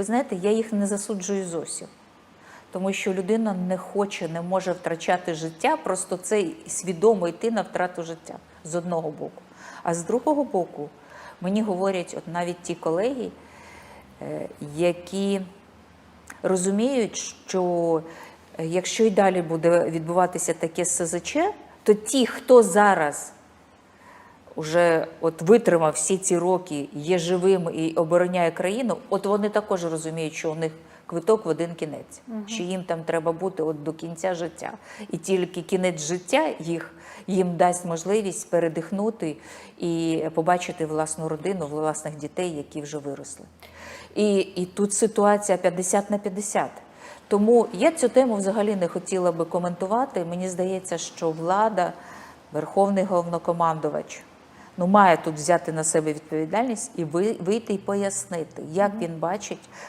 ви знаєте, я їх не засуджую зовсім. Тому що людина не хоче, не може втрачати життя, просто це свідомо йти на втрату життя з одного боку. А з другого боку, мені говорять, от навіть ті колеги, е, які розуміють, що е, якщо й далі буде відбуватися таке СЗЧ, то ті, хто зараз вже от витримав всі ці роки, є живим і обороняє країну, от вони також розуміють, що у них квиток в один кінець, що їм там треба бути от до кінця життя. І тільки кінець життя їх їм дасть можливість передихнути і побачити власну родину, власних дітей, які вже виросли. І, і тут ситуація 50 на 50. Тому я цю тему взагалі не хотіла би коментувати. Мені здається, що влада, верховний головнокомандувач, ну має тут взяти на себе відповідальність і ви- вийти і пояснити, як він бачить